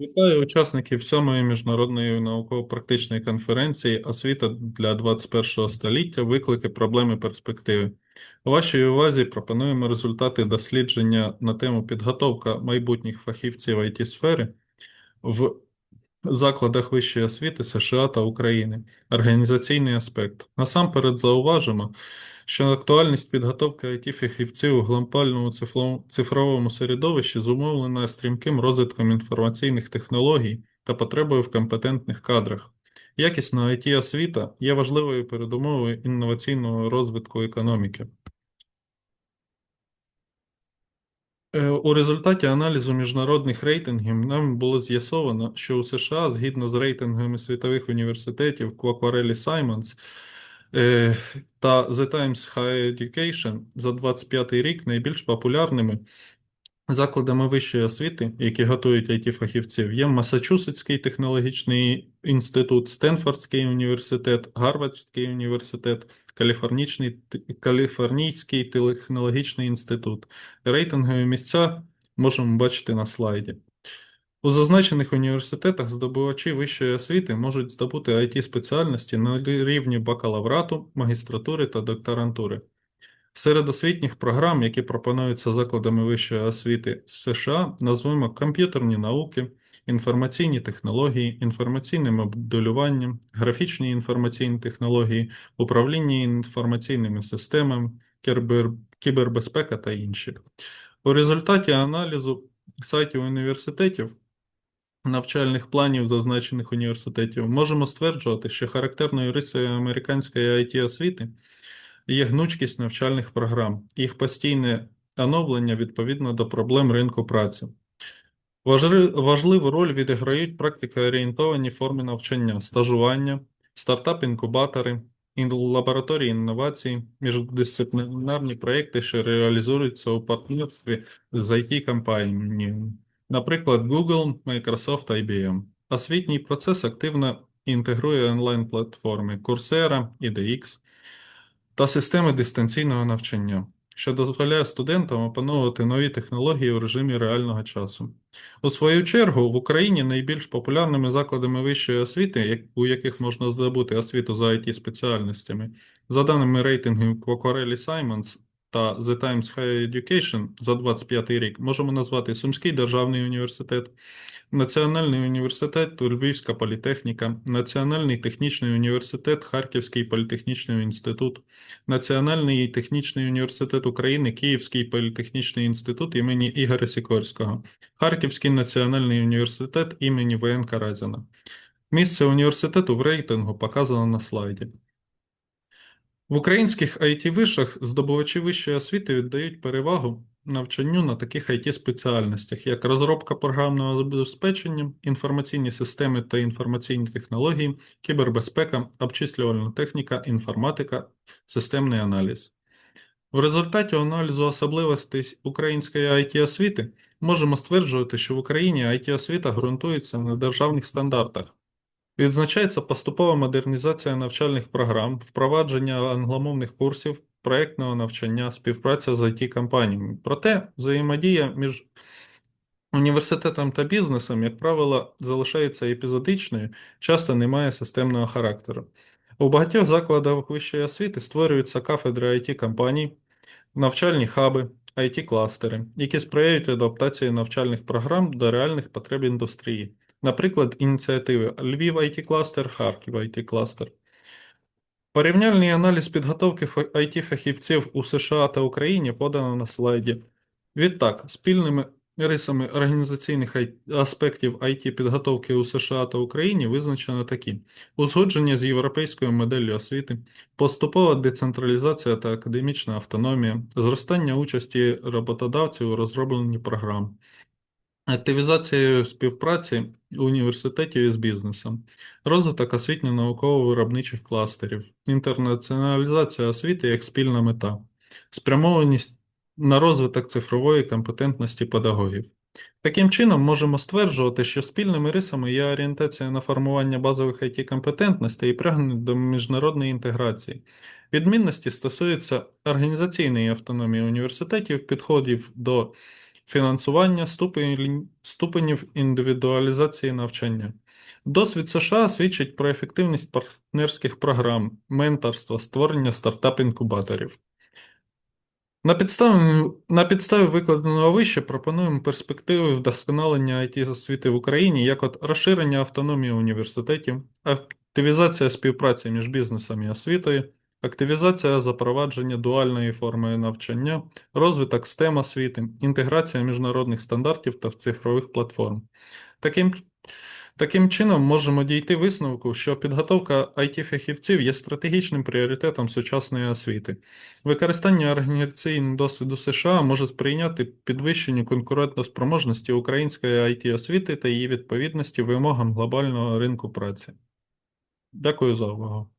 Вітаю учасників сьомої міжнародної науково-практичної конференції Освіта для 21 століття. Виклики, проблеми, перспективи. У вашій увазі пропонуємо результати дослідження на тему підготовка майбутніх фахівців it сфери в закладах вищої освіти США та України. Організаційний аспект. Насамперед зауважимо, що актуальність підготовки it фахівців у глобальному цифровому середовищі зумовлена стрімким розвитком інформаційних технологій та потребою в компетентних кадрах. Якісна it освіта є важливою передумовою інноваційного розвитку економіки. У результаті аналізу міжнародних рейтингів нам було з'ясовано, що у США, згідно з рейтингами світових університетів Quacquarelli Simons е, та The Times Higher Education за 25 рік найбільш популярними закладами вищої освіти, які готують it фахівців, є Масачусетський технологічний інститут, Стенфордський університет, Гарвардський університет. Каліфорнійський, технологічний інститут. Рейтингові місця можемо бачити на слайді. У зазначених університетах здобувачі вищої освіти можуть здобути it спеціальності на рівні бакалаврату, магістратури та докторантури. Серед освітніх програм, які пропонуються закладами вищої освіти США, назвемо комп'ютерні науки, інформаційні технології, інформаційне моделювання, графічні інформаційні технології, управління інформаційними системами, кібер... кібербезпека та інші. У результаті аналізу сайтів університетів. Навчальних планів зазначених університетів можемо стверджувати, що характерною рисою американської it освіти є гнучкість навчальних програм, їх постійне оновлення відповідно до проблем ринку праці. Важливу роль відіграють практикоорієнтовані форми навчання, стажування, стартап-інкубатори, лабораторії інновацій, міждисциплінарні проєкти, що реалізуються у партнерстві з it компаніями наприклад, Google, Microsoft, IBM. Освітній процес активно інтегрує онлайн-платформи Coursera, IDX, та системи дистанційного навчання, що дозволяє студентам опановувати нові технології у режимі реального часу. У свою чергу, в Україні найбільш популярними закладами вищої освіти, у яких можна здобути освіту за it спеціальностями, за даними рейтингів Quacquarelli Simons та The Times Higher Education за 25 рік, можемо назвати Сумський державний університет. Національний університет, Львівська політехніка, Національний технічний університет, Харківський політехнічний інститут, Національний технічний університет України, Київський політехнічний інститут імені Ігоря Сікорського, Харківський національний університет імені ВН Каразіна. Місце університету в рейтингу показано на слайді. В українських it вишах здобувачі вищої освіти віддають перевагу навчанню на таких it спеціальностях, як розробка програмного забезпечення, інформаційні системи та інформаційні технології, кібербезпека, обчислювальна техніка, інформатика, системний аналіз. В результаті аналізу особливостей української it освіти можемо стверджувати, що в Україні it освіта ґрунтується на державних стандартах. Відзначається поступова модернізація навчальних програм, впровадження англомовних курсів, проєктного навчання, співпраця з it компаніями Проте взаємодія між університетом та бізнесом, як правило, залишається епізодичною, часто не має системного характеру. У багатьох закладах вищої освіти створюються кафедри it компаній, навчальні хаби, it кластери які сприяють адаптації навчальних програм до реальних потреб індустрії. Наприклад, ініціативи Львів it кластер Харків it кластер Порівняльний аналіз підготовки it фахівців у США та Україні подано на слайді. Відтак, спільними рисами організаційних аспектів it підготовки у США та Україні визначено такі: узгодження з європейською моделлю освіти, поступова децентралізація та академічна автономія, зростання участі роботодавців у розробленні програм. Активізація співпраці університетів із бізнесом, розвиток освітньо-науково-виробничих кластерів, інтернаціоналізація освіти як спільна мета, спрямованість на розвиток цифрової компетентності педагогів. Таким чином, можемо стверджувати, що спільними рисами є орієнтація на формування базових it компетентностей і прагнення до міжнародної інтеграції. Відмінності стосуються організаційної автономії університетів, підходів до фінансування, ступенів індивідуалізації навчання. Досвід США свідчить про ефективність партнерських програм, менторства, створення стартап-інкубаторів. На підставі, на підставі викладеного вище пропонуємо перспективи вдосконалення IT-освіти в Україні, як от розширення автономії університетів, активізація співпраці між бізнесом і освітою, активізація запровадження дуальної форми навчання, розвиток STEM освіти, інтеграція міжнародних стандартів та цифрових платформ. Таким, таким чином можемо дійти висновку, що підготовка IT-фахівців є стратегічним пріоритетом сучасної освіти. Використання організаційного досвіду США може сприйняти підвищенню конкурентоспроможності української IT-освіти та її відповідності вимогам глобального ринку праці. Дякую за увагу.